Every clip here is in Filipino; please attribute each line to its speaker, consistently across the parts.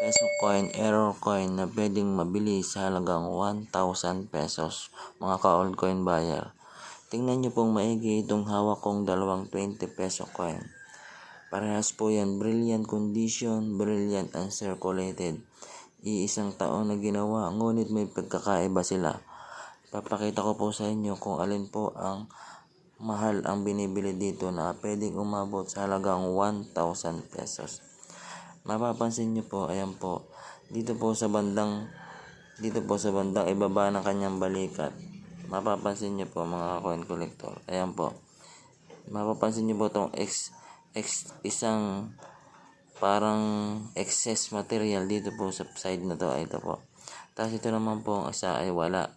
Speaker 1: peso coin, error coin na pwedeng mabili sa halagang 1,000 pesos mga ka-old coin buyer. Tingnan nyo pong maigi itong hawak kong dalawang 20 peso coin. Parehas po yan, brilliant condition, brilliant and circulated. Iisang taon na ginawa, ngunit may pagkakaiba sila. Papakita ko po sa inyo kung alin po ang mahal ang binibili dito na pwedeng umabot sa halagang 1,000 pesos. Mapapansin nyo po, ayan po, dito po sa bandang, dito po sa bandang ibaba ng kanyang balikat. Mapapansin nyo po mga coin collector, ayan po. Mapapansin nyo po itong ex, ex, isang parang excess material dito po sa side na to, ay ito po. Tapos ito naman po ang isa ay wala.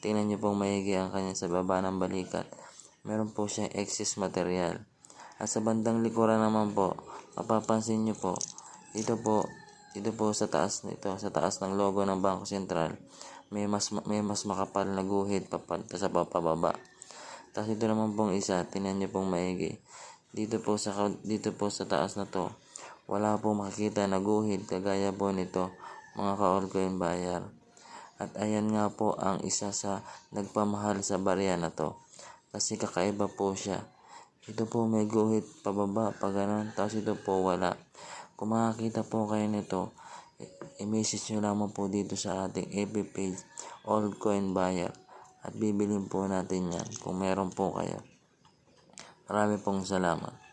Speaker 1: Tingnan nyo pong maigi ang kanya sa baba ng balikat. Meron po siyang excess material. At sa bandang likuran naman po, mapapansin nyo po, dito po, dito po sa taas nito, sa taas ng logo ng Bangko Sentral, may mas may mas makapal na guhit papunta sa papababa. Tapos ito naman pong isa, tingnan nyo pong maigi. Dito po sa dito po sa taas na to, wala po makikita na guhit kagaya po nito, mga ka-all coin buyer. At ayan nga po ang isa sa nagpamahal sa barya na to. Kasi kakaiba po siya. Ito po may guhit pababa, pa ganun. Tapos ito po wala. Kung makakita po kayo nito, i-message nyo lamang po dito sa ating FB page, Old Coin Buyer. At bibilin po natin yan kung meron po kayo. Marami pong salamat.